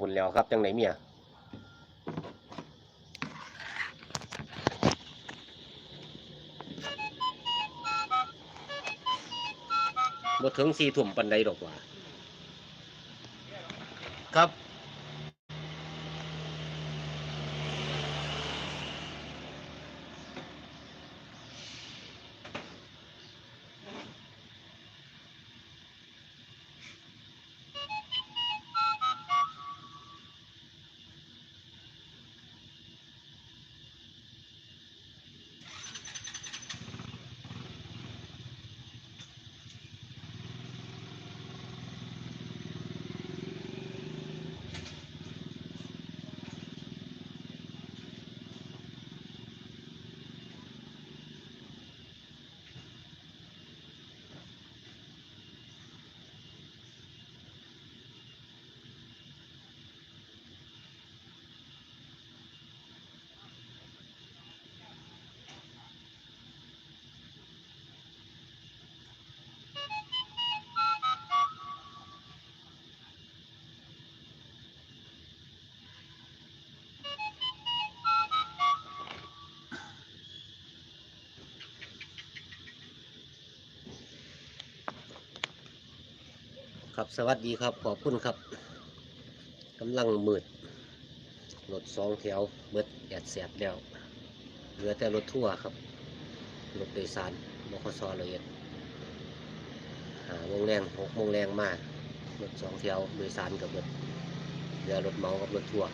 บุญแล้วครับจังไหนเมียบ่ถึงสี่ถุ่มปันใดดอกว่า ครับสวัสดีครับขอบคุณครับกำลังมืดรถสองแถวเบิดแอดแสบแล้วเหลือแต่รถทั่วร์ครับรถโดยสารบคสละเอียดหาโมงแรงหกโมงแรงมากรถสองแถวโดยสารกับรถเหลือรถเมากับรถทั่ว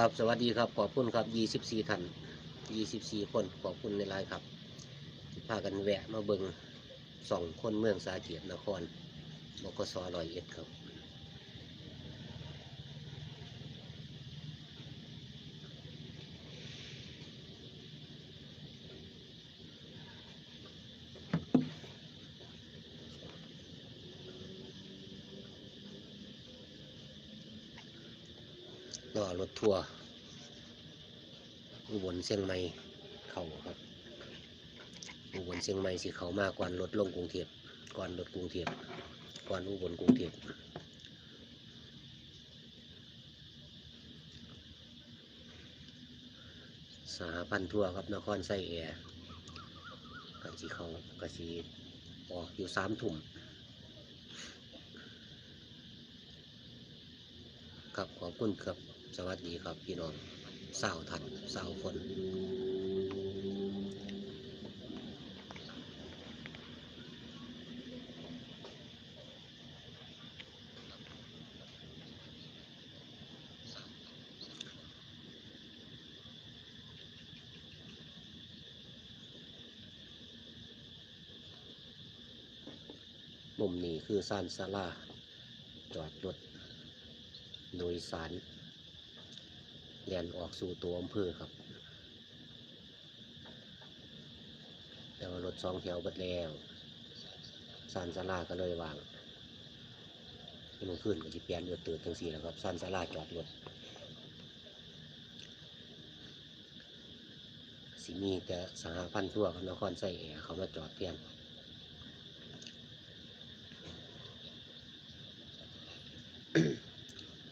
ครับ สวัสดีครับ ขอบคุณครับยี่สิบสี่ท่านยี่สิบสี่คน ขอบคุณในไลน์ครับที่พากันแวะมาเบิงสองคนเมืองสาเกียรตินครบกสร้อยเอ็ดครับ รอรถทัวร์อุบลเชียงใหม่เขาครับอุบลเชียงใหม่สิเขามากกว่ารถลงกรุงเทพก่อนรถกรุงเทพก่อนอุบลกรุงเทพสหพันธ์ทัวร์ครับนครไส้แอร์กะสิเขากะสิออกอยู่สามทุ่มครับขอบคุณครับ สวัสดีครับพี่น้องสาวทันสาวคนมุมนี้คือซานซาลาจอดรถโดยสาร แล่นออกสู่ตัวอำเภอครับ แต่ว่ารถสองแถวบัดแล้วซานซาลาก็เลยวางที่มันขึ้นก็จะเปลี่ยนเดือดตื่นทั้งสี่แล้วครับซานซาลาจอดรถสิมีแต่สหพันธ์ทั่วนครไส้แอร์เขามาจอดเปลี่ยน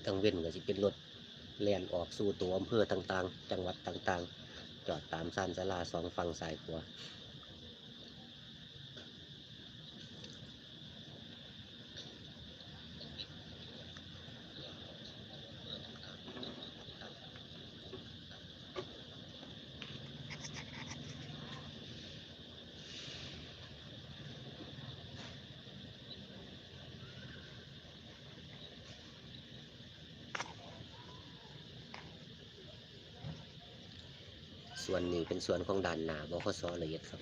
กังเว้นก็จะเป็นรถ แล่นออกสู่ตัวอำเภอต่างๆ จังหวัดต่างๆ จอดตามซานสลาสองฝั่งสายขวา ส่วนนี้เป็นส่วนของด่านหนาบขสละเอียดครับ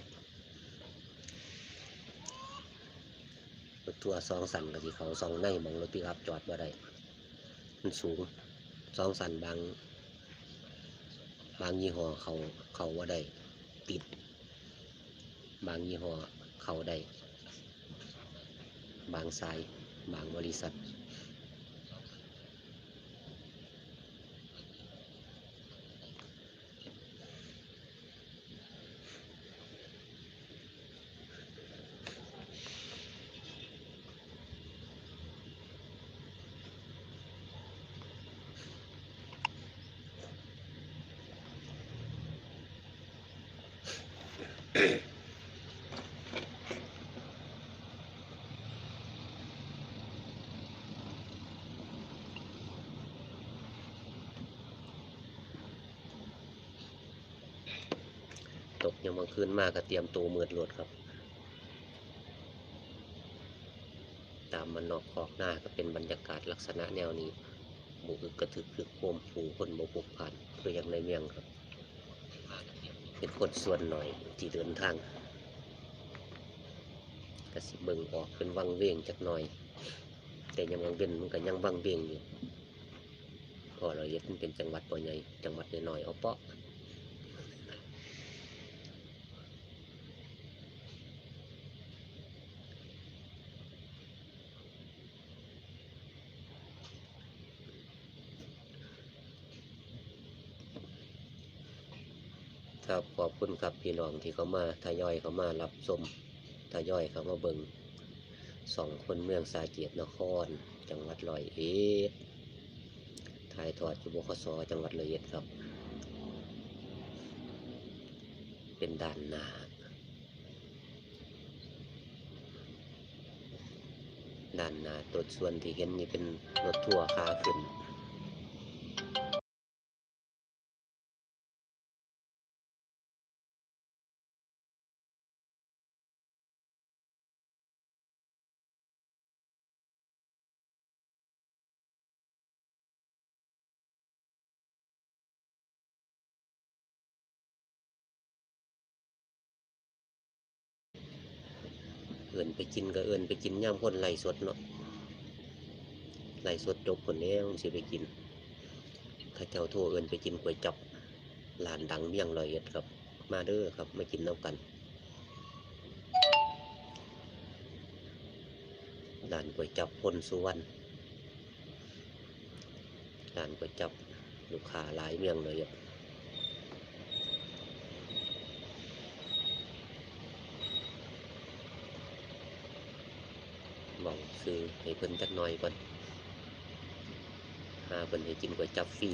รถทัวร์สองสันกับที่เขาสองในมองรถปิกอัพจอดบ่ได้มันสูงสองสันบาง บางยี่ห้อเขาเขาว่าได้ติด บางยี่ห้อเขาได้ บางสาย บางบริษัท ตกยังบางคืนมากก็เตรียมตัวมืดหลดครับ ตามมันนอกขอกหน้าก็เป็นบรรยากาศลักษณะแนวนี้หมูกึกกระถึกคือโคมผูคนโมปุกผ่านคืออย่างในเมียงครับ เป็นคนส่วนหน่อยที่เดินทางกระสิเบิงออกเป็นวังเวงจักหน่อย แต่ยังวังเวนมันก็ยังวังเวงอยู่พอเราเย็ดมันเป็นจังหวัดปใหญ่จังหวัดน้อยๆเอาเปาะ ขอบคุณครับพี่น้องที่เขามาทยอยเขามารับชมทยอยเขามาเบิงสองคนเมืองสาเกียรตินคร จังหวัดร้อยเอ็ดถ่ายทอดอยู่บขสจังหวัดร้อยเอ็ดครับ เป็นด้านหน้าด้านหน้าตัวส่วนที่เห็นนี่เป็นรถทัวร์ขาขึ้น อินไปกินก็เอินไปกินย่ำคนไหลสดเนาะไหลสดจบคนนี้มันสิไปกินข้าเจ้าโทรเอินไปกินก๋วยจับร้านดังเมี่ยงลอยเอ็ดครับ มาเด้อครับมากินน้ำกันร้านก๋วยจับพลสุวรรณร้านก๋วยจับลูกค้าหลายเมี่ยงลอยเอ็ด บอก ซื้อให้เพิ่นจักหน่อยก่อนหาเพิ่นให้กินก๋วยจับฟรี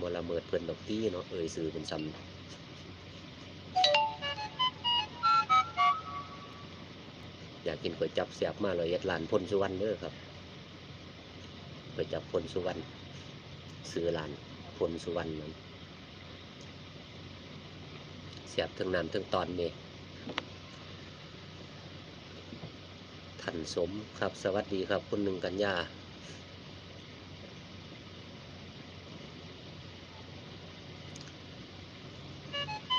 บ่ละเมิดเพิ่นดอกตี้เนาะเอ่ยซื้อเป็นซ้ำอยากกินก๋วยจับเสียบมาเลยเอ็ดร้านพลสุวรรณเด้อครับก๋วยจับพลสุวรรณซื้อร้านพลสุวรรณนั้น เสียบถึงน้ำถึงตอนนี่ท่านสมครับ สวัสดีครับ คุณหนึ่งกันยา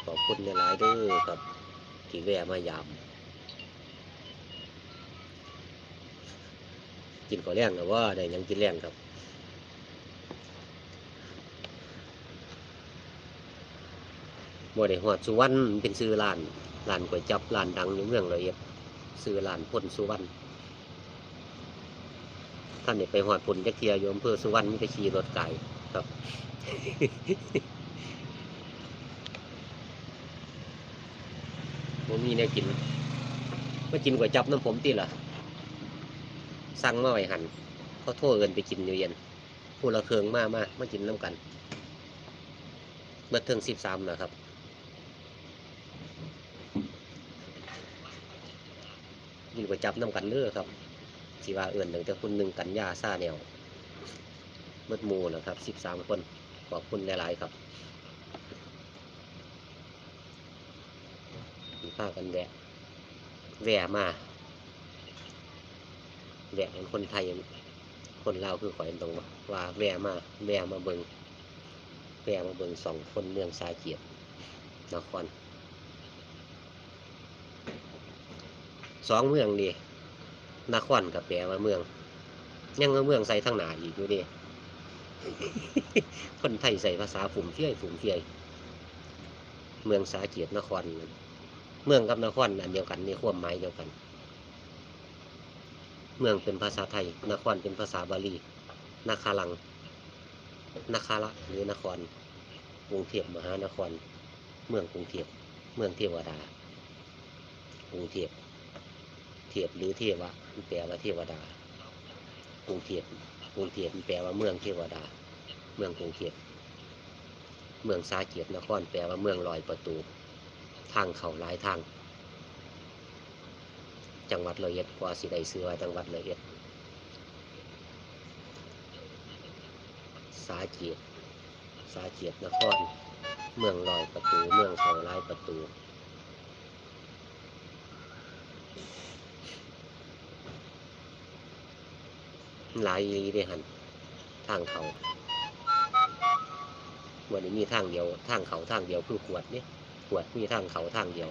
ขอบคุณในหลายด้อครับ ที่แวะมายามกินก่อแรงนะว่าได้ยังกินแรงครับ บ่ได้ฮอดสุวรรณเป็นชื่อร้านร้านก๋วยจับร้านดังอยู่เมืองร้อยเอ็ดชื่อร้านพลสุวรรณท่านเนี่ไปฮอดพุ่นจักเทียอยู่อำเภอสุวรรณมีแต่ขี่รถไกลครับบ่มีแนวกินมากินก๋วยจับน้ำผมติล่ะสั่งมาไว้หันเขาโทษเอินไปกินอยู่เย็นผู้ละเคืองมากมากมากินน้ำกันเมื่อถึงสิบสามแล้วครับ กินก๋วยจับน้ำกันเด้อครับสิว่าเอื่นหนึ่งแต่คุณหนึ่งกันยาซาแนวเบิดมูนะครับสิบสามคนขอบคุณหลาย ๆ ครับมีผ้ากันแวะแวะมาแวะเป็นคนไทย คนลาวคือข่อยตรงว่าแวะมาแวะมาเบิงแวะมาเบิงสองคนเมืองสาเกียรตินคร สองเมืองดีนครกับแปลว่าเมือง ยังเมืองใส่ทั้งหนาอีกอยู่ดิคนไทยใส่ภาษาฝุ่มเฟี้ยฝุ่มเฟี้ยเมืองสาเกียรตินคร เมืองกับนครอันเดียวกันนี่ความหมายเดียวกัน เมืองเป็นภาษาไทย นครเป็นภาษาบาลีนาคาลังนาคาละหรือนครกรุงเทพมหานคร เมืองกรุงเทพเมืองเทวดากรุงเทพ เทียบหรือเทวะแปลว่าเทวดากรุงเทพกรุงเทพแปลว่าเมืองเทวดา เมืองกรุงเทพเมืองสาเกียรตินครแปลว่าเมืองลอยประตู ทางเขาหลายทาง จังหวัดร้อยเอ็ดกว่าสิได้ซื้อว่าจังหวัดร้อยเอ็ดสาเกียรติสาเกียรตินคร เมืองลอยประตู เมืองเขาลายประตู หลายลีเด้หันทางเขาวันนี้มีทางเดียว ทางเขาทางเดียวคือขวดนี่ขวดมีทางเขาทางเดียว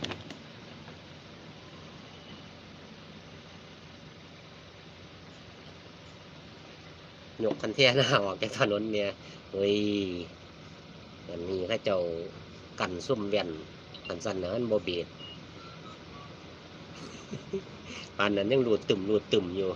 ยกคันเทียหน้าออกจากถนนเนี่ยเฮ้ยอันนี้ถ้าเจ้ากันซุ่มเวียนกันสันนะมันโบเบีดปานนั้นยังรูดตึมรูดตึมอยู่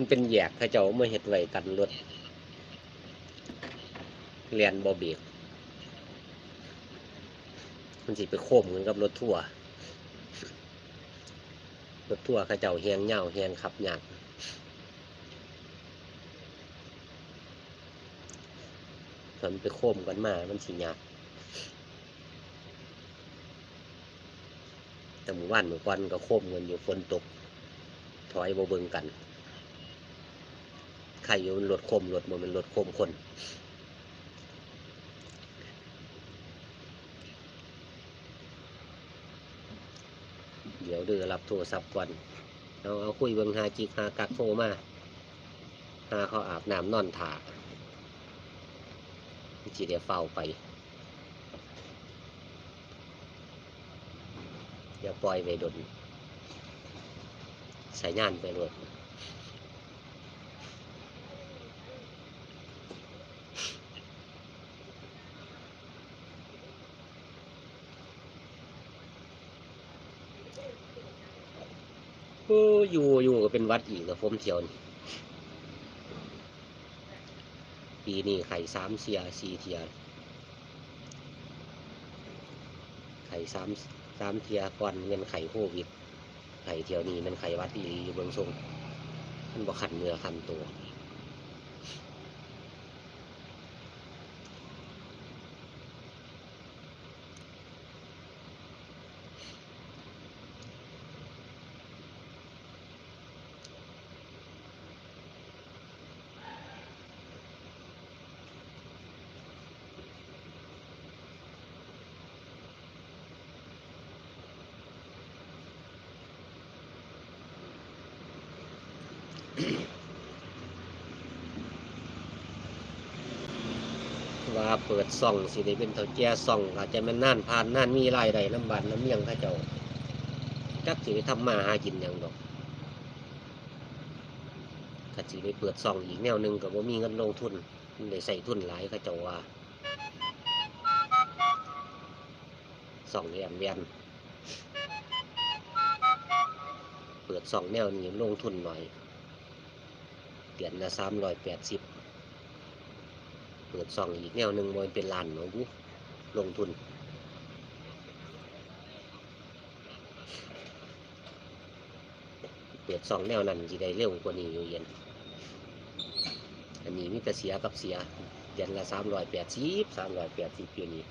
มันเป็นแยกเขาเจ้าเอามาเฮ็ดไว้กันรถเรียนบ่เบรกมันสิไปโค้มกันกับรถทั่วรถทั่วร์เขาเจ้าแฮงเหย้าแฮงขับหยากมันไปโค้มกันมา มันสิหยากแต่หมู่บ้านหมู่กวนก็โค้มกันอยู่ฝนตก ถอยบ่เบิงกัน ใครอยู่มันรถคมรถมันเป็นรถคมคนเดี๋ยวเดือรับโทรศัพท์ก่อนเอาเอาคุยเบิงหาจิกหากักโทรมาหาเขาอาบน้ำนอนถาจีเดียเฝ้าไปอย่าปล่อยไปดนใส่งานไปรถ โอ้อยู่อยู่ก็เป็นวัดอีกแล้วผมเที่ยวนี่ปีนี้ไข่สามเสียสี่เทียไข่สามสามเทียก่อนเงินไข่โควิดไข่เที่ยวนี้มันไข่วัดอีอยู่เบืองทรงมันบ่ขันเนื้อขันตัว ว่า เปิดซ่องสิได้เป็นเท่าแก่ซ่อง อาจจะมันน่านผ่านน่านมีรายได้ลำบากลำเมียงเข้าเจ้าจักสิได้ทำมาหากินหยังดอกก็สิได้เปิดซ่องอีกแนวหนึงก็บ่มีเงินลงทุนได้ใส่ทุนหลายเข้าเจ้าว่าซ่องแอมเวียนเปิดซ่องแนวนี้ลงทุนหน่อยเดือนละ380 เปิดซองอีกแนวหนึ่งมันเป็นลานเนาะบุลงทุน เปิดซองแนวนั้นจะได้เร็วกว่านี้อยู่เย็น อันนี้มีแต่เสียกับเสียเดือนละสามร้อยแปดสิบสามร้อยแปดสิบอยู่นี้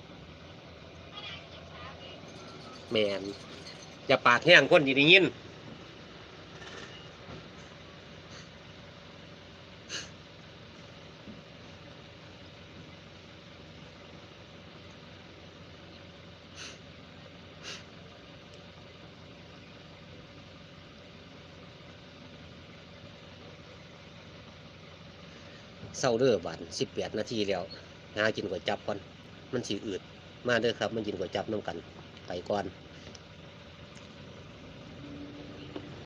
แมนอย่าปากแห้งคนที่ได้ยิน ร้าเด้อบานสิบแปดนาทีแล้วหากินก๋วยจับก่อน มันสีอืดมาเด้อครับมันกินก๋วยจับน้ำกันไปก่อน